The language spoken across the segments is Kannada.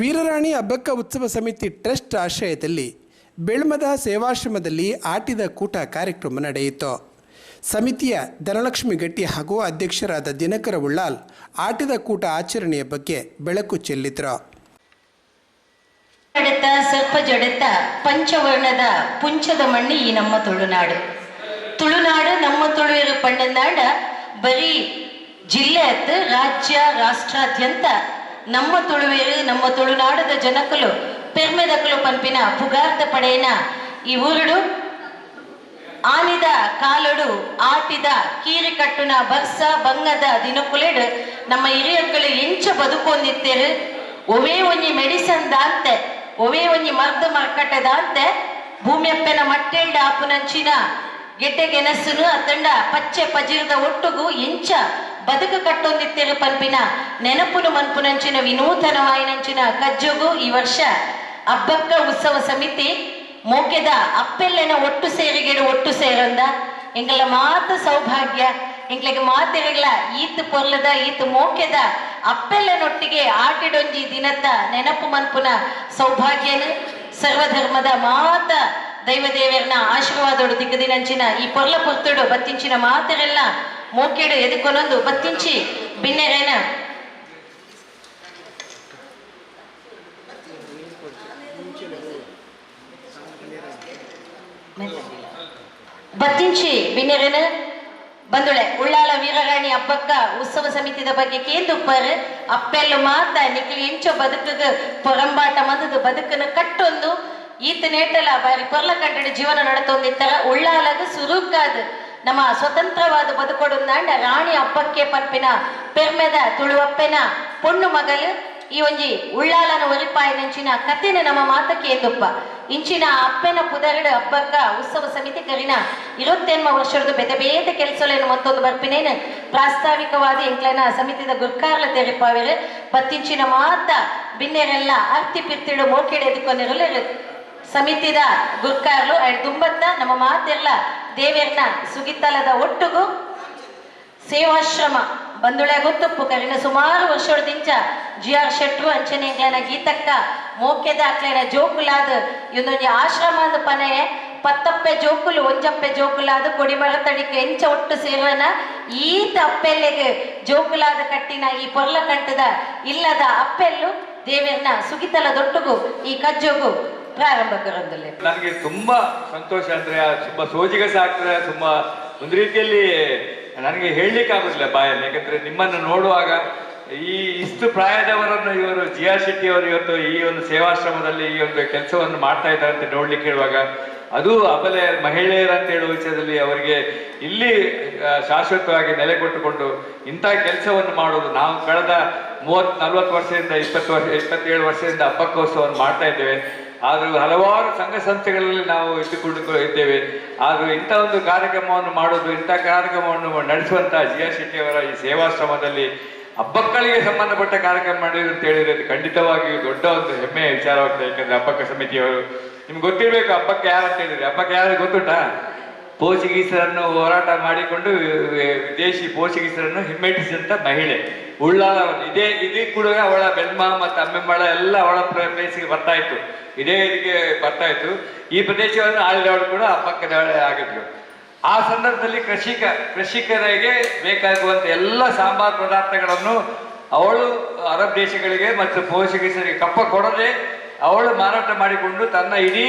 ವೀರರಾಣಿ ಹಬ್ಬಕ್ಕ ಉತ್ಸವ ಸಮಿತಿ ಟ್ರಸ್ಟ್ ಆಶ್ರಯದಲ್ಲಿ ಬೆಳ್ಮದ ಸೇವಾಶ್ರಮದಲ್ಲಿ ಆಟಿದ ಕೂಟ ಕಾರ್ಯಕ್ರಮ ನಡೆಯಿತು. ಸಮಿತಿಯ ಧನಲಕ್ಷ್ಮಿ ಗಟ್ಟಿ ಹಾಗೂ ಅಧ್ಯಕ್ಷರಾದ ದಿನಕರ ಉಳ್ಳಾಲ್ ಆಟಿದ ಕೂಟ ಆಚರಣೆಯ ಬಗ್ಗೆ ಬೆಳಕು ಚೆಲ್ಲಿದ್ರು. ಜಡೆತ, ಸರ್ಪ ಜಡೆತ, ಪಂಚವರ್ಣದ ಪುಂಚದ ಮಣ್ಣು ಈ ನಮ್ಮ ತುಳುನಾಡು. ತುಳುನಾಡು ನಮ್ಮ ತುಳುವಿರು ಪಣ್ಣನಾಡ ಬರೀ ಜಿಲ್ಲೆ ರಾಜ್ಯ, ರಾಷ್ಟ್ರಾದ್ಯಂತ ನಮ್ಮ ತುಳುವೇರು, ನಮ್ಮ ತುಳುನಾಡದ ಜನಕಲು, ಪೆರ್ಮೆದಕಲು ಪಂಪಿನ ಪುಗಾರ್ದ ಪಡೆಯನ ಈ ಊರುಡು ಆನಿದ ಕಾಲೊಡು, ಆಟಿದ ಕೀರಿಕಟ್ಟುನ ಬರ್ಸ ಬಂಗದ ದಿನಕುಲೆಡ್ ನಮ್ಮ ಹಿರಿಯಕ್ಕಳು ಎಂಚ ಬದುಕೊಂದಿತ್ತೇರು. ಒವೇ ಒಂಜಿ ಮೆಡಿಸನ್ ದಾಂತೆ ಒವೇ ಒಂಜಿ ಮರ್ದ ಮರ್ಕಟ ದಾಂತೆ ಭೂಮಿಯಪ್ಪನ ಮಟ್ಟೆಲ್ಡ ಆಪುನಂಚಿನ ಗೆಡ್ಡೆ ಗೆನಸುನು ಅತ್ತಂಡ ಪಚ್ಚೆ ಪಜಿರದ ಒಟ್ಟುಗು ಎಂಚ ಬದುಕು ಕಟ್ಟೊಂದಿತ್ತೇರು ಪನ್ಪಿನ ನೆನಪುನು ಮನ್ಪುನಂಚಿನ ವಿನೂತನವಾಯಿನಂಚಿನ ಕಜ್ಜುಗು ಈ ವರ್ಷ ಹಬ್ಬಕ್ಕ ಉತ್ಸವ ಸಮಿತಿ ಮೋಕೆದ ಅಪ್ಪೆಲ್ಲೆನ ಒಟ್ಟು ಸೇರಿಗೆಡು ಒಟ್ಟು ಸೇರಂದ ಎಂಗಳ ಮಾತ ಸೌಭಾಗ್ಯ ಎಂಗ್ಲಿಗೆ ಮಾತಿರಲ್ಲ ಈತ್ ಪೊರ್ಲದ ಈತ್ ಮೋಕೆದ ಅಪ್ಪೆಲ್ಲನೊಟ್ಟಿಗೆ ಆಟಿಡೊಂಜಿ ದಿನದ ನೆನಪು ಮನ್ಪುನ ಸೌಭಾಗ್ಯನು ಸರ್ವಧರ್ಮದ ಮಾತ ದೈವದೇವರನ ಆಶೀರ್ವಾದೋಡು ದಿಕ್ಕದಿನಂಚಿನ ಈ ಪೊರ್ಲ ಪೊರ್ತುಡು ಬತ್ತಿಂಚಿನ ಮಾತರೆಲ್ಲ ಮೋಕೆಡು ಎದುಕೊನೊಂದು ಬತ್ತಿಂಚಿ ಬಿನ್ನೆರೇನ. ಬತ್ತಿಂಚಿ ಬಿನ್ನೆರೇನ. ಬಂದುಳೆ ಉಳ್ಳಾಲ ವೀರರಾಣಿ ಹಬ್ಬಕ್ಕ ಉತ್ಸವ ಸಮಿತಿದ ಬಗ್ಗೆ ಕೇಂದುಪ್ಪರ್ ಅಪ್ಪೆಲ್ಲು ಮಾತ ನಿಕ್ಲಿ ಎಂಚೋ ಬದುಕಗ, ಪೊರಂಬಾಟ ಮದದು ಬದುಕನ ಕಟ್ಟೊಂದು. ಈತ ನೇಟಲ ಬಾರಿ ಪೊರ್ಲ ಕಂಡಡ ಜೀವನ ನಡತೊಂದಿತ್ತರ, ಉಳ್ಳಾಲಗ ಸುರುಕಾದ ನಮ್ಮ ಸ್ವತಂತ್ರವಾದ ಬದುಕೊಡುಂದಾಂಡ ರಾಣಿ ಅಪ್ಪಕ್ಕೆ ಪನ್ಪಿನ, ಪೆರ್ಮೆದ ತುಳುವಪ್ಪೆನ, ಪೊಣ್ಣು ಮಗಲು ಈ ಒಂಜಿ ಉಳ್ಳಾಲನ ಒರಿಪಾಯಿನಂಚಿನ ಕಥೆನ ನಮ್ಮ ಮಾತಕ್ಕೆ ಕೇದುಪ್ಪ ಇಂಚಿನ ಅಪ್ಪೆನ ಪುದರಡು ಅಪ್ಪಕ್ಕ ಉತ್ಸವ ಸಮಿತಿ ಕರಿನ ಇರುತ್ತೆನ್ಮ ವರ್ಷದ ಬೆದ ಬೇದ ಕೆಲಸಲೇನು ಮತ್ತೊಂದು ಬರ್ಪಿನೇನು? ಪ್ರಾಸ್ತಾವಿಕವಾದ ಎಂಕ್ಲೆನ ಸಮಿತಿದ ಗುರ್ಕಾರ್ಲ ತೆರಿಪಾವೆರು, ಪತ್ತಿಂಚಿನ ಮಾತ ಬಿನ್ನೆರೆಲ್ಲ ಅರ್ತಿ ಪಿರ್ತಿಡು ಮೋಕೆಡೆ ಎದುಕೊಂಡಿರಲು ಸಮಿತಿದ ಗುರ್ಕಾರ್ಲು ಅಡ್ ದುಂಬತ್ತ ನಮ್ಮ ಮಾತೆಲ್ಲ ದೇವೇರ್ನ ಸುಗಿತ್ತಲದ ಒಟ್ಟುಗು ಸೇವಾಶ್ರಮ ಬಂದುಳೆ ಗೊತ್ತುಪ್ಪು ಕರಿನ ಸುಮಾರು ವರ್ಷದಿಂದ ಜಿ ಆರ್ ಶೆಟ್ರು ಅಂಚನೆ ಎಂಗ್ಲನ ಗೀತಕ್ಕ ಮೋಕೆದ ಅಕ್ಲೇನ ಜೋಕುಲಾದ ಇದೊಂದು ಆಶ್ರಮ ಅಂದ ಪನೆ. ಪತ್ತಪ್ಪೆ ಜೋಕುಲು, ಒಂಜಪ್ಪೆ ಜೋಕುಲಾದ ಕೊಡಿಮರ ತಡಿಕ ಎಂಚ ಒಟ್ಟು ಸೇರ್ವನ. ಈತ ಅಪ್ಪೆಲ್ಲೆಗೆ ಜೋಕುಲಾದ ಕಟ್ಟಿನ ಈ ಪೊರ್ಲ ಕಂಟದ ಇಲ್ಲದ ಅಪ್ಪೆಲ್ಲು ದೇವಿಯನ್ನ ಸುಗಿತಲ ದೊಟ್ಟುಗು ಈ ಕಜ್ಜೋಗು. ಪ್ರಾರಂಭಕರೊಂದಲೇ ನನಗೆ ತುಂಬಾ ಸಂತೋಷ ಅಂದ್ರೆ, ತುಂಬಾ ಸೋಜಿಗಸ ಆಗ್ತದೆ, ತುಂಬಾ ಒಂದು ರೀತಿಯಲ್ಲಿ ನನಗೆ ಹೇಳಲಿಕ್ಕೆ ಆಗುದಿಲ್ಲ ಬಾಯಲ್ಲಿ. ಯಾಕಂದ್ರೆ ನಿಮ್ಮನ್ನು ನೋಡುವಾಗ ಈ ಇಷ್ಟು ಪ್ರಾಯದವರನ್ನು ಇವರು ಜಿ ಆರ್ ಶೆಟ್ಟಿ ಅವರು ಇವತ್ತು ಈ ಒಂದು ಸೇವಾಶ್ರಮದಲ್ಲಿ ಈ ಒಂದು ಕೆಲಸವನ್ನು ಮಾಡ್ತಾ ಇದ್ದಾರೆ ಅಂತ ನೋಡ್ಲಿಕ್ಕೆ ಹೇಳುವಾಗ ಅದು ಅಬಲೆ ಮಹಿಳೆಯರ ಅಂತ ಹೇಳುವ ವಿಷಯದಲ್ಲಿ ಅವರಿಗೆ ಇಲ್ಲಿ ಶಾಶ್ವತವಾಗಿ ನೆಲೆ ಕೊಟ್ಟುಕೊಂಡು ಇಂಥ ಕೆಲಸವನ್ನು ಮಾಡೋದು ನಾವು ಕಳೆದ ಮೂವತ್, ನಲ್ವತ್ತು ವರ್ಷದಿಂದ, ಇಪ್ಪತ್ತು ವರ್ಷ, ಇಪ್ಪತ್ತೇಳು ವರ್ಷದಿಂದ ಹಬ್ಬಕ್ಕೋತ್ಸವವನ್ನು ಮಾಡ್ತಾ ಇದ್ದೇವೆ. ಆದರೂ ಹಲವಾರು ಸಂಘ ಸಂಸ್ಥೆಗಳಲ್ಲಿ ನಾವು ಇಟ್ಟುಕೊಂಡು ಇದ್ದೇವೆ. ಆದರೂ ಇಂಥ ಒಂದು ಕಾರ್ಯಕ್ರಮವನ್ನು ಮಾಡೋದು, ಇಂಥ ಕಾರ್ಯಕ್ರಮವನ್ನು ನಡೆಸುವಂತ ಜಿ ಆರ್ ಶೆಟ್ಟಿಯವರ ಈ ಸೇವಾಶ್ರಮದಲ್ಲಿ ಹಬ್ಬಕ್ಕಳಿಗೆ ಸಂಬಂಧಪಟ್ಟ ಕಾರ್ಯಕ್ರಮ ಮಾಡಿದ್ರು ಅಂತ ಹೇಳಿದ್ರೆ ಅದು ಖಂಡಿತವಾಗಿಯೂ ದೊಡ್ಡ ಒಂದು ಹೆಮ್ಮೆಯ ವಿಚಾರವಾಗ್ತದೆ. ಯಾಕಂದ್ರೆ ಹಬ್ಬಕ್ಕ ಸಮಿತಿಯವರು, ನಿಮ್ಗೆ ಗೊತ್ತಿರಬೇಕು ಹಬ್ಬಕ್ಕೆ ಯಾರು ಅಂತ ಹೇಳಿದ್ರೆ, ಹಬ್ಬಕ್ಕೆ ಯಾರು ಗೊತ್ತುಂಟಾ? ಪೋರ್ಚುಗೀಸರನ್ನು ಹೋರಾಟ ಮಾಡಿಕೊಂಡು ವಿದೇಶಿ ಪೋರ್ಚುಗೀಸರನ್ನು ಹಿಮ್ಮೆಟ್ಟಿಸಿದಂಥ ಮಹಿಳೆ. ಉಳ್ಳಾಲ ಇದೇ ಇದೇ ಕೂಡ ಅವಳ ಬೆನ್ಮ ಮತ್ತು ಅಮ್ಮೆಮ್ಮಳ ಎಲ್ಲ ಅವಳ ಪ್ಲೇಸಿಗೆ ಬರ್ತಾ ಇತ್ತು. ಇದೇ ಇದಕ್ಕೆ ಬರ್ತಾ ಇತ್ತು. ಈ ಪ್ರದೇಶವನ್ನು ಆಳಿದವಳು ಕೂಡ ಹಬ್ಬಕ್ಕೆ ಆಗಿದ್ರು ಆ ಸಂದರ್ಭದಲ್ಲಿ ಕೃಷಿಕ, ಕೃಷಿಕರಿಗೆ ಬೇಕಾಗುವಂಥ ಎಲ್ಲ ಸಾಂಬಾರ್ ಪದಾರ್ಥಗಳನ್ನು ಅವಳು, ಅರಬ್ ದೇಶಗಳಿಗೆ ಮತ್ತು ಪೋರ್ಚುಗೀಸರಿಗೆ ಕಪ್ಪ ಕೊಡದೆ ಅವಳು ಮಾರಾಟ ಮಾಡಿಕೊಂಡು ತನ್ನ ಇಡೀ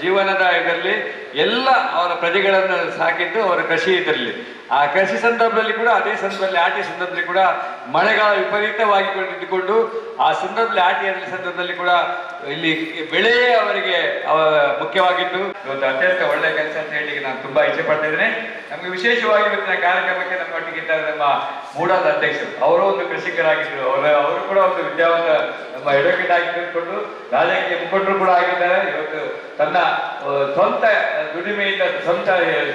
ಜೀವನದ ಇದರಲ್ಲಿ ಎಲ್ಲ ಅವರ ಪ್ರಜೆಗಳನ್ನು ಸಾಕಿದ್ದು ಅವರ ಕೃಷಿ ಇದರಲ್ಲಿ. ಆ ಕೃಷಿ ಸಂದರ್ಭದಲ್ಲಿ ಕೂಡ ಅದೇ ಸಂದರ್ಭದಲ್ಲಿ ಆಟಿ ಸಂದರ್ಭದಲ್ಲಿ ಕೂಡ ಮಳೆಗಾಲ ವಿಪರೀತವಾಗಿ ಇದ್ದುಕೊಂಡು ಆ ಸಂದರ್ಭದಲ್ಲಿ, ಆಟಿಯ ಸಂದರ್ಭದಲ್ಲಿ ಕೂಡ ಇಲ್ಲಿ ಬೆಳೆ ಅವರಿಗೆ ಮುಖ್ಯವಾಗಿತ್ತು ಇವತ್ತು ಅತ್ಯಂತ ಒಳ್ಳೆ ಕೆಲಸ ಅಂತ ಹೇಳಿ ನಾನು ತುಂಬಾ ಇಚ್ಛೆ ಪಡ್ತಿದ್ದೇನೆ ನಮಗೆ ವಿಶೇಷವಾಗಿ ಇವತ್ತಿನ ಕಾರ್ಯಕ್ರಮಕ್ಕೆ ನಮ್ಮೊಟ್ಟಿಗೆ ಇದ್ದಾರೆ ನಮ್ಮ ಮೂಡಾದ ಅಧ್ಯಕ್ಷರು. ಅವರು ಒಂದು ಕೃಷಿಕರಾಗಿದ್ದರು. ಅವರ ಅವರು ಕೂಡ ಒಂದು ವಿದ್ಯಾವಂತ ನಮ್ಮ ಎಡೋಕೆಟ್ ಆಗಿ ರಾಜಕೀಯ ಮುಖಂಡರು ಕೂಡ ಆಗಿದ್ದಾರೆ. ಇವತ್ತು ತನ್ನ ಸ್ವಂತ ದುಡಿಮೆಯಿಂದ, ಸ್ವಂತ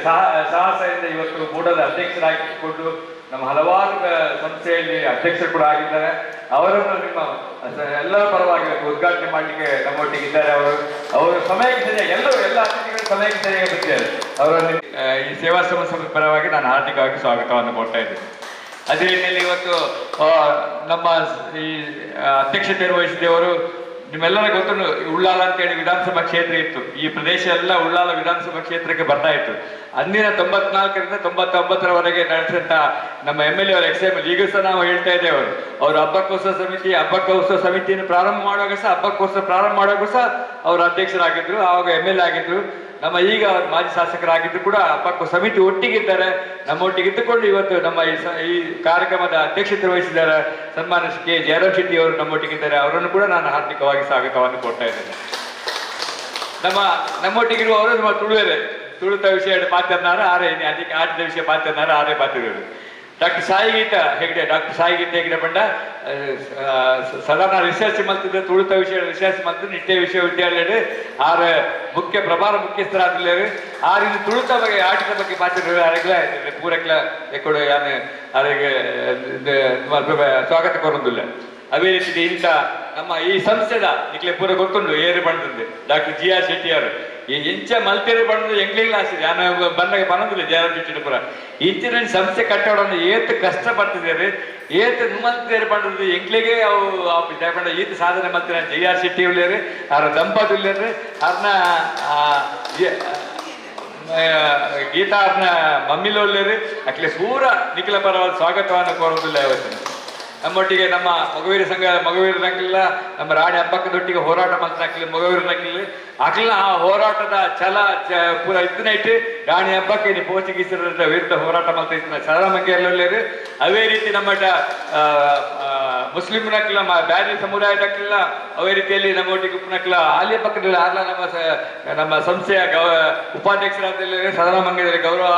ಸಾಹ- ಸಾಹಸದಿಂದ ಇವತ್ತು ಮೂಡದ ಅಧ್ಯಕ್ಷರಾಗಿಕೊಂಡು ನಮ್ಮ ಹಲವಾರು ಸಂಸ್ಥೆಯಲ್ಲಿ ಅಧ್ಯಕ್ಷರು ಕೂಡ ಆಗಿದ್ದಾರೆ. ಅವರನ್ನು ನಿಮ್ಮ ಎಲ್ಲರ ಪರವಾಗಿ ಉದ್ಘಾಟನೆ ಮಾಡಲಿಕ್ಕೆ ನಮ್ಮೊಟ್ಟಿಗೆ ಇದ್ದಾರೆ ಅವರು. ಅವರು ಸಮಯಕ್ಕೆ ಸರಿಯಾಗಿ, ಎಲ್ಲರೂ ಎಲ್ಲ ಅತಿಥಿಗಳು ಸಮಯಕ್ಕೆ ಸರಿಯಾಗಿ ಬರ್ತಿದ್ದಾರೆ. ಅವರನ್ನು ಈ ಸೇವಾ ಸಂಸ್ಥೆ ಪರವಾಗಿ ನಾನು ಹಾರ್ದಿಕವಾಗಿ ಸ್ವಾಗತವನ್ನು ಕೊಡ್ತಾ ಇದ್ದೇನೆ. ಅದೇ ರೀತಿಯಲ್ಲಿ ಇವತ್ತು ನಮ್ಮ ಈ ಅಧ್ಯಕ್ಷತೆ ವಹಿಸಿದವರು ನಿಮ್ಮೆಲ್ಲರ ಗೊತ್ತು ಉಳ್ಳಾಲ ಅಂತ ಹೇಳಿ ವಿಧಾನಸಭಾ ಕ್ಷೇತ್ರ ಇತ್ತು. ಈ ಪ್ರದೇಶ ಎಲ್ಲ ಉಳ್ಳಾಲ ವಿಧಾನಸಭಾ ಕ್ಷೇತ್ರಕ್ಕೆ ಬರ್ತಾ ಇತ್ತು. ಅಂದಿನ ತೊಂಬತ್ನಾಲ್ಕರಿಂದ ತೊಂಬತ್ತೊಂಬತ್ತರವರೆಗೆ ನಡೆಸಿದಂತ ನಮ್ಮ ಎಂ ಎಲ್ ಎ ಅವರ ಎಕ್ಸ್ ಎಂ ಎಲ್ ಈಗ ಸಹ ನಾವು ಹೇಳ್ತಾ ಇದ್ದೇವೆ ಅವರು. ಅವರು ಹಬ್ಬಕ್ಕೋತ್ಸವ ಸಮಿತಿ ಹಬ್ಬಕ್ಕೋಸ್ತ ಸಮಿತಿಯನ್ನು ಪ್ರಾರಂಭ ಮಾಡುವಾಗ ಸಹ ಹಬ್ಬಕ್ಕೋತ್ಸವ ಪ್ರಾರಂಭ ಮಾಡುವಾಗ ಸಹ ಅವರು ಅಧ್ಯಕ್ಷರಾಗಿದ್ರು, ಆವಾಗ ಎಂ ಎಲ್ ಎ ಆಗಿದ್ರು. ನಮ್ಮ ಈಗ ಮಾಜಿ ಶಾಸಕರಾಗಿದ್ದು ಕೂಡ ಪಕ್ಕ ಸಮಿತಿ ಒಟ್ಟಿಗಿದ್ದಾರೆ. ನಮ್ಮ ಒಟ್ಟಿಗೆ ಇದ್ದುಕೊಂಡು ಇವತ್ತು ನಮ್ಮ ಈ ಕಾರ್ಯಕ್ರಮದ ಅಧ್ಯಕ್ಷತೆ ವಹಿಸಿದ್ದಾರೆ ಸನ್ಮಾನ ಕೆ ಜಯರಾಮ್ ಶೆಟ್ಟಿ ಅವರು ನಮ್ಮೊಟ್ಟಿಗಿದ್ದಾರೆ ಅವರನ್ನು ಕೂಡ ನಾನು ಹಾರ್ದಿಕವಾಗಿ ಸ್ವಾಗತವನ್ನು ಕೊಡ್ತಾ ಇದ್ದೇನೆ. ನಮ್ಮ ನಮ್ಮೊಟ್ಟಿಗಿರುವವರು ನಮ್ಮ ತುಳುವೆ ತುಳಿತ ವಿಷಯ ಪಾತ್ರನಾರ ಆರೆ ಅದಕ್ಕೆ ಆಟದ ವಿಷಯ ಪಾತ್ರನಾರ ಆರೇ ಮಾತಿರೋರು ಡಾಕ್ಟರ್ ಸಾಯಿಗೀತ ಹೆಗ್ಡೆ ಡಾಕ್ಟರ್ ಸಾಯಿಗೀತ ಹೆಗ್ಡೆ ಬಂಡ ಸಾಧಾರಣ ರಿಸರ್ಚ್ ಮಲ್ತಿದ್ದ, ತುಳಿತ ವಿಷಯ ರಿಸರ್ಚ್ ಮಲ್ತು ನಿಟ್ಟೆ ವಿಶ್ವವಿದ್ಯಾಲಯ ಆರ, ಮುಖ್ಯ ಪ್ರಭಾರ ಆ ರೀತಿ ತುಳುತಾ ಬಗ್ಗೆ ಆಟದ ಬಗ್ಗೆ ಮಾತಾಡಿದ್ರು ಅರೆಗ್ಲ ಪೂರಕ್ಲ ಎಕ್ಕಡು ಯಾನು ಅರೆಗೆ ಸ್ವಾಗತ ಕೊರೊಂದಿಲ್ಲ. ಅವೇ ರೀತಿ ಇಂಥ ನಮ್ಮ ಈ ಸಂಸ್ಥೆದ ಇಕ್ಲೆ ಪೂರ ಗೊತ್ತುಂಡು, ಏರು ಬಣ್ಣದ್ದು ಡಾಕ್ಟರ್ ಜಿ ಆರ್ ಶೆಟ್ಟಿ ಅವರು ಈ ಇಂಚ ಮಲ್ತಿರು ಬಣ್ಣದ ಎಂಗ್ಲಿಂಗ್ ಆಸಿದೆ ನಾನು ಬಂದಾಗ ಬನ್ನದಿಲ್ಲ ಜಯರಾಮ್ ಶೆಟ್ಟಿ ಪುರ. ಇಂಚಿನ ಸಂಸ್ಥೆ ಕಟ್ಟೋಡನ್ನು ಏತ್ ಕಷ್ಟ ಪಡ್ತಿದ್ದಾರೆ ಏತ್ ಮಲ್ತಿರು ಬಣ್ಣದ ಎಂಗ್ಲಿಗೆ ಅವು ಜಯಪಂಡ ಈತ ಸಾಧನೆ ಮಲ್ತಿರ ಜಿ ಆರ್ ಶೆಟ್ಟಿ ಉಳ್ಳೇರು ಅವ್ರ ದಂಪತಿ ಇಲ್ಲೇರಿ ಅದನ್ನ ಗೀತಾ ಅದನ್ನ ಮಮ್ಮಿಲ ಒಳ್ಳೆಯರು ಅಕ್ಲೆ ಪೂರ ನಿಖಿಲ ಪರವಾದ ಸ್ವಾಗತವನ್ನು ಕೋರೋದಿಲ್ಲ ಇವತ್ತಿನ. ನಮ್ಮೊಟ್ಟಿಗೆ ನಮ್ಮ ಮಗುವೀರ ಸಂಘ ಮಗುವೀರ ನಕ್ಕಿಲ್ಲ ನಮ್ಮ ರಾಣಿ ಹಬ್ಬಕ್ಕದೊಟ್ಟಿಗೆ ಹೋರಾಟ ಮಾಡ್ತಾಕಿಲ್ಲ ಮಗುವೀರ ನಕ್ಕಿಲ್ಲ ಆಗಲಿಲ್ಲ ಆ ಹೋರಾಟದ ಛಲ ಪೂರ ಇದನ್ನ ಇಟ್ಟು ರಾಣಿ ಹಬ್ಬಕ್ಕೆ ನೀವು ಪೋರ್ಚುಗೀಸರ ವಿರುದ್ಧ ಹೋರಾಟ ಮಾಡ್ತಾ ಇತ್ತು ಸರಮಂಗೆಲ್ಲರು ಅದೇ ರೀತಿ ನಮ್ಮ ಆ, ಬ್ಯಾರಿ ಸಮುದಾಯದ ಹಾಕಿಲ್ಲ ಅವೇ ರೀತಿಯಲ್ಲಿ ನಮ್ಮೊಟ್ಟಿಗೆ ಉಪ್ಪನಕ್ಕಿಲ್ಲ ಆಲಿಯ ಪಕ್ಕದಲ್ಲಿ ಆಗ್ಲ ನಮ್ಮ ನಮ್ಮ ಸಂಸ್ಥೆಯ ಗೌ ಉಪಾಧ್ಯಕ್ಷರಾದಲ್ಲಿ ಸದನ ಮಂಗದಲ್ಲಿ ಗೌರವ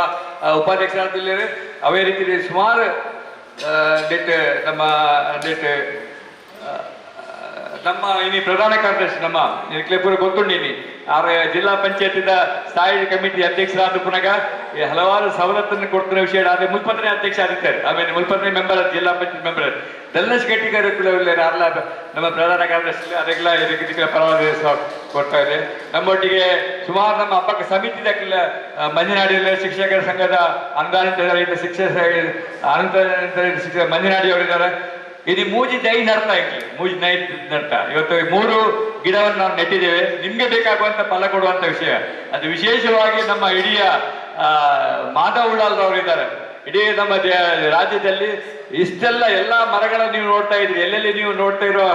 ಉಪಾಧ್ಯಕ್ಷರಾದಲ್ಲಿ ಅವೇ ರೀತಿಯಲ್ಲಿ ಸುಮಾರು ಡೆಟ್ ನಮ್ಮ ಡೆಟ್ ನಮ್ಮ ಇನಿ ಪ್ರಧಾನ ಕಾರ್ಯದರ್ಶಿ, ನಮ್ಮ ಕ್ಲೇಪುರ ಗೊತ್ತುಂಡಿನಿ ಆರ ಜಿಲ್ಲಾ ಪಂಚಾಯತಿದ ಸ್ಥಾಯಿ ಕಮಿಟಿ ಅಧ್ಯಕ್ಷರಾದ ಪುನಗ ಹಲವಾರು ಸವಲತ್ತನ್ನು ಕೊಡ್ತಿರೋ ವಿಷಯ ಆದರೆ ಮುಲ್ಪತ್ರೆ ಅಧ್ಯಕ್ಷ ಆಗಿದ್ದಾರೆ ಆಮೇಲೆ ಮುಲ್ಪತ್ರೆ ಮೆಂಬರ್ ಜಿಲ್ಲಾ ಪಂಚಾಯತ್ ಮೆಂಬರ್ ದಲ್ಲಸ್ ಗಟ್ಟಿಗಾರ ಅರ್ಲ ನಮ್ಮ ಪ್ರಧಾನ ಕಾರ್ಯದರ್ಶಿ, ಅದೆಲ್ಲ ಇದಕ್ಕೆ ಪರವಾಗಿ ಕೊಡ್ತಾ ಇದೆ. ನಮ್ಮೊಟ್ಟಿಗೆ ಸುಮಾರು ನಮ್ಮ ಅಪ್ಪಕ್ಕೆ ಸಮಿತಿ ದಕ್ಕಿಲ್ಲ ಮಂಜನಾಡಿಯಲ್ಲಿ ಶಿಕ್ಷಕರ ಸಂಘದ ಅನುದಾನಿತ ಶಿಕ್ಷಕ ಅನಂತರ ಶಿಕ್ಷಕ ಮಂಜನಾಡಿ ಅವರಿದ್ದಾರೆ. ಇದು ಮೂಜಿ ದೈ ನಡ್ತಾ ಇತ್ತು ಮೂಜಿ ನೈ ನಡ್ತಾ. ಇವತ್ತು ಮೂರು ಗಿಡವನ್ನು ನಾವು ನೆಟ್ಟಿದ್ದೇವೆ. ನಿಮ್ಗೆ ಬೇಕಾಗುವಂತ ಫಲ ಕೊಡುವಂತ ವಿಷಯ. ಅದು ವಿಶೇಷವಾಗಿ ನಮ್ಮ ಇಡೀ ಆ, ಮಾಧವ್ ಉಳ್ಳಾಲ್ರವರು ಇದ್ದಾರೆ ಇಡೀ ನಮ್ಮ ರಾಜ್ಯದಲ್ಲಿ ಇಷ್ಟೆಲ್ಲ ಎಲ್ಲಾ ಮರಗಳನ್ನು ನೀವು ನೋಡ್ತಾ ಇದ್ರಿ ಎಲ್ಲೆಲ್ಲಿ ನೀವು ನೋಡ್ತಾ ಇರೋ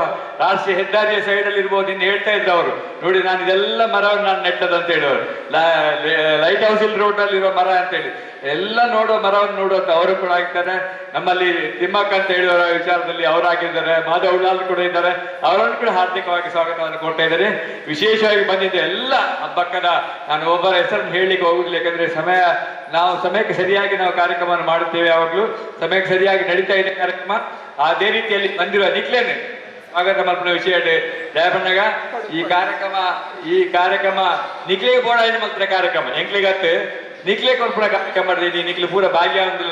ರಾಷ್ಟ್ರೀಯ ಹೆದ್ದಾರಿಯ ಸೈಡ್ ಅಲ್ಲಿ ಇರ್ಬೋದು, ಇನ್ನು ಹೇಳ್ತಾ ಇದ್ರು ಅವರು. ನೋಡಿ, ನಾನು ಇದೆಲ್ಲ ಮರವನ್ನು ನಾನು ನೆಟ್ಟದಂತ ಹೇಳೋರು ಲೈಟ್ ಹೌಸ್ ಇಲ್ಲಿ ರೋಡ್ ಅಲ್ಲಿ ಇರೋ ಮರ ಅಂತ ಹೇಳಿ. ಎಲ್ಲ ನೋಡೋ ಮರವನ್ನು ನೋಡುವಂತ ಅವರು ಕೂಡ ಆಗ್ತಾರೆ. ನಮ್ಮಲ್ಲಿ ತಿಮ್ಮಕ್ಕ ಅಂತ ಹೇಳುವ ವಿಚಾರದಲ್ಲಿ ಅವರಾಗಿದ್ದಾರೆ ಮಾಧವ್ ಲಾಲ್ ಕೂಡ ಇದ್ದಾರೆ. ಅವರನ್ನು ಕೂಡ ಹಾರ್ದಿಕವಾಗಿ ಸ್ವಾಗತವನ್ನು ಕೊಡ್ತಾ ಇದ್ದಾರೆ. ವಿಶೇಷವಾಗಿ ಬಂದಿದ್ದ ಎಲ್ಲ ಹಬ್ಬಕ್ಕದ ನಾನು ಒಬ್ಬರ ಹೆಸರನ್ನು ಹೇಳಲಿಕ್ಕೆ ಹೋಗುದಿಲ್ಲ. ಯಾಕಂದ್ರೆ ಸಮಯ ನಾವು ಸಮಯಕ್ಕೆ ಸರಿಯಾಗಿ ನಾವು ಕಾರ್ಯಕ್ರಮವನ್ನು ಮಾಡುತ್ತೇವೆ ಯಾವಾಗಲೂ. ಸಮಯಕ್ಕೆ ಸರಿಯಾಗಿ ನಡೀತಾ ಇದೆ ಕಾರ್ಯಕ್ರಮ. ಅದೇ ರೀತಿಯಲ್ಲಿ ಬಂದಿರುವ ನಿಕ್ಲೇನೆ ಸ್ವಾಗತ ಮಲ್ಪನ ವಿಷಯ ದಯಪಣ್ಣಗ, ಈ ಕಾರ್ಯಕ್ರಮ ಈ ಕಾರ್ಯಕ್ರಮ ನಿಕ್ಲಿಗೆ ಬೋಡ ಏನು ಮಾತ್ರ ಕಾರ್ಯಕ್ರಮ. ಎಂಕ್ಲಿಗತ್ತೆ ನಿಕ್ಲೆ ಕೊರ್ಪುರ ಕಾರ್ಯಕ್ರಮ ಮಾಡಿದೆ? ನಿಕ್ಲು ಪೂರ ಭಾಗ್ಯ ಒಂದು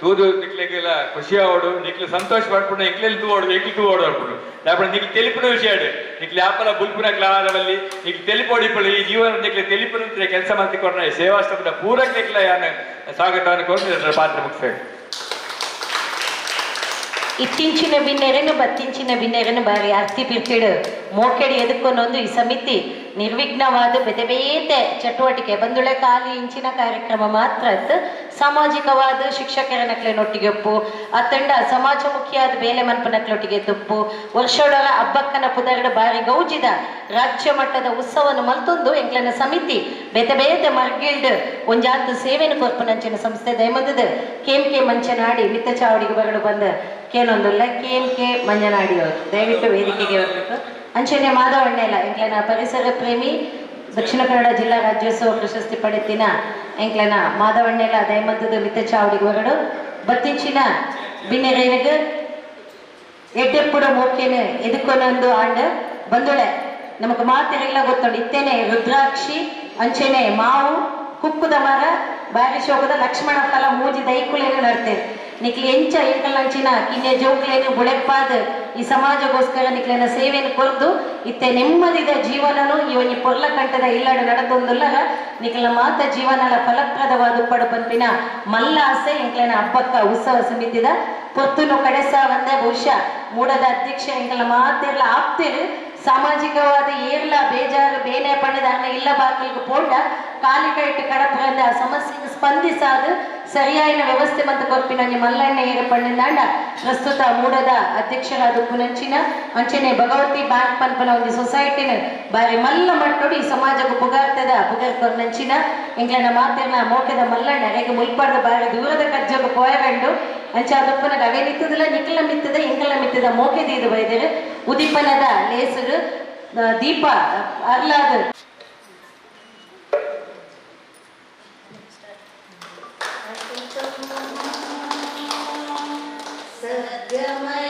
ತೂದು ನಿಕ್ಲೆಗೆಲ್ಲ ಖುಷಿ ಆವಡು ನಿಕ್ಲು ಸಂತೋಷ ಪಡ್ಕೊಂಡು ಎಂಕ್ಲೆಲ್ಲಿ ತೂ ಓಡು ಎಂಕ್ಲಿ ತೂ ಓಡು ಅಡ್ಬಿಡು ದಯಪಣ್ಣ ನಿಕ್ ತೆಲಿಪಿನ ವಿಷಯ ನಿಕ್ಲು ಯಾಪಲ ಬುಲ್ಪುನ ಕ್ಲಾರವಲ್ಲಿ ನಿಕ್ ತೆಲಿಪೋಡಿಪಳು ಈ ಜೀವನ ನಿಕ್ಲು ತೆಲಿಪಿನ ಕೆಲಸ ಮಾಡ್ತಿಕೊಂಡ್ರೆ ಸೇವಾಶ್ರಮದ ಪೂರಕ್ಕೆ ನಿಕ್ಲ ಯಾನ ಸ್ವಾಗತವನ್ನು ಕೊಟ್ಟು ಪಾತ್ರ ಮುಗಿಸ್ತೇವೆ ಇತ್ತಿಂಚಿನ ಬಿನ್ನೆರೆನು ಬತ್ತಿಂಚಿನ ಬಿನ್ನೆರೆನು ಬಾರಿ? ಆಸ್ತಿ ಬಿರ್ತಿಡು ಮೋಕೆಡಿ ಎದುಕೊಂಡೊಂದು ಈ ಸಮಿತಿ ನಿರ್ವಿಘ್ನವಾದ ಬೇತೆ ಬೇತೆ ಚಟುವಟಿಕೆ. ಬಂದುಳೆ ಖಾಲಿ ಇಂಚಿನ ಕಾರ್ಯಕ್ರಮ ಮಾತ್ರ ಸಾಮಾಜಿಕವಾದ ಶಿಕ್ಷಕರ ನಕ್ಲೆನೊಟ್ಟಿಗೆ ಒಪ್ಪು, ಅತ್ತಂಡ ಸಮಾಜಮುಖಿಯಾದ ಬೇಲೆ ಮನ್ಪನಕ್ಲೊಟ್ಟಿಗೆ ತುಪ್ಪು ವರ್ಷೋಡರ ಹಬ್ಬಕ್ಕನ ಪುದರಡ ಬಾರಿ ಗೌಜಿದ ರಾಜ್ಯ ಮಟ್ಟದ ಉತ್ಸವನ ಮಲ್ತೊಂದು ಎಂಕ್ಲನ ಸಮಿತಿ. ಬೇತೆ ಬೇತೆ ಮರ್ಗಿಲ್ಡ್ ಒಂಜಾತು ಸೇವೆನ ಕೊರ್ಪನಂಚಿನ ಸಂಸ್ಥೆ ದಯಮದದ ಕೆಎಂ ಕೆ ಮಂಚನಾಡಿ ಮಿತ್ತ ಚಾವಡಿಗೆ ಬರಲು ಬಂದ ಕೇಳೊಂದುಲ್ಲ ಕೆ ಎಂ ಕೆ ಮಂಜನಾಡಿ ಅವರು ದಯವಿಟ್ಟು ವೇದಿಕೆಗೆ ಬರಬೇಕು. ಅಂಚನೆ ಮಾಧವಣ್ಣೆಲ ಎಂಕ್ಲೆನ ಪರಿಸರ ಪ್ರೇಮಿ ದಕ್ಷಿಣ ಕನ್ನಡ ಜಿಲ್ಲಾ ರಾಜ್ಯೋತ್ಸವ ಪ್ರಶಸ್ತಿ ಪಡೆತಿನ ಎಂಕ್ಲೆನ ಮಾಧವಣ್ಣೆಲ ದಯಮದ್ದದ ಮಿತ್ತ ಚಾವಡಿ ಹೊರಡು ಬತ್ತಿಂಚಿನ ಬಿನ್ನೆರೇನಗ ಎಡ್ಡೆಪ್ಪುಡ ಮೋಕೆನ ಎದುಕೊನೊಂದು ಆಂಡ ಬಂದುಳೆ. ನಮಕ್ ಮಾತಿರೆಲ್ಲ ಗೊತ್ತುಂಡು. ಇತ್ತೇನೆ ರುದ್ರಾಕ್ಷಿ, ಅಂಚೆನೆ ಮಾವು ಕುಕ್ಕುದ ಮರ ಬಾರಿ ಶೋಕದ ಲಕ್ಷ್ಮಣ ಫಲ, ಮೂಜಿ ದೈಕುಲೇನು ನಡ್ತೇವೆ ನಿಕ್ಲಿ ಎಂಚ ಎಂಕಲ್ ಅಂಚಿನ ಕಿನ್ನೆ ಜೋಕ್ಲೇನು ಬುಳೆಪ್ಪಾದ ಈ ಸಮಾಜಗೋಸ್ಕರ ನಿಕ್ಲಿನ ಸೇವೆಯನ್ನು ಕೊರ್ದು ಇತ್ತೆ ನೆಮ್ಮದಿದ ಜೀವನನು ಇವನಿ ಪೊರ್ಲ ಕಂಠದ ಇಲ್ಲಡ ನಡೆದೊಂದುಲ್ಲ. ನಿಕ್ಲ ಮಾತ ಜೀವನಲ ಫಲಪ್ರದವಾದ ಉಪ್ಪಡು ಪಂಪಿನ ಮಲ್ಲ ಆಸೆ ಎಂಕ್ಲಿನ ಹಬ್ಬಕ್ಕ ಉತ್ಸವ ಸಮಿತಿದ. ಪೊತ್ತುನು ಕಡೆಸ ಒಂದೇ ಬಹುಶಃ ಮೂಡದ ಅಧ್ಯಕ್ಷ ಎಂಕಲ ಮಾತೆಲ್ಲ ಆಪ್ತಿರು. ಸಾಮಾಜಿಕವಾದ ಏರ್ಲ ಬೇಜಾರು ಬೇನೆ ಅನ್ನ ಇಲ್ಲ ಬಾಗಿಲಿಗೆ ಪೋಂಡ. ಕಾಲಿಕ ಇಟ್ಟು ಕಡಪಂದ ಸಮಸ್ಯೆಗೆ ಸ್ಪಂದಿಸಾದ. ಸರಿಯಾಯಿನ ವ್ಯವಸ್ಥೆ ಮತ್ತು ಕೊರ್ಪಿನ ಮಲ್ಲಣ್ಣ ಹೇಗೆ ಪಣ್ಣದಾಂಡ ಪ್ರಸ್ತುತ ಮೂಡದ ಅಧ್ಯಕ್ಷರಾದ ಪುನಂಚಿನ, ಅಂಚನೆ ಭಗವತಿ ಬ್ಯಾಂಕ್ ಪನ್ಪನ ಒಂದು ಸೊಸೈಟಿನ ಬಾರಿ ಮಲ್ಲ ಮಟ್ಟೋಡಿ ಸಮಾಜಕ್ಕೆ ಪುಗಾರ್ತದ. ಪುಗಾರ್ ಕೊರ್ನಂಚಿನ ಎಂಗ್ಲನ ಮಾತಿನ ಮೋಕದ ಮಲ್ಲಣ್ಣ, ಹೇಗೆ ಮುಲ್ಪಾಡ್ದ ಬಾರಿ ದೂರದ ಕಜ್ಜೋಗ ಪೋಯಗಂಡು ಅಂಚೆ ಅದಪ್ಪನ ಅವೇ ನಿತ್ತದಲ್ಲ ನಿಕ್ಕಲ ಮಿತ್ತದ ಎಂಕಲ ಮಿತ್ತದ ಮೋಕೆದ ಇದು ಬೈದರೆ ಉದಿಪನದ ಲೇಸರು ದೀಪ ಅರ್ಲಾದ Для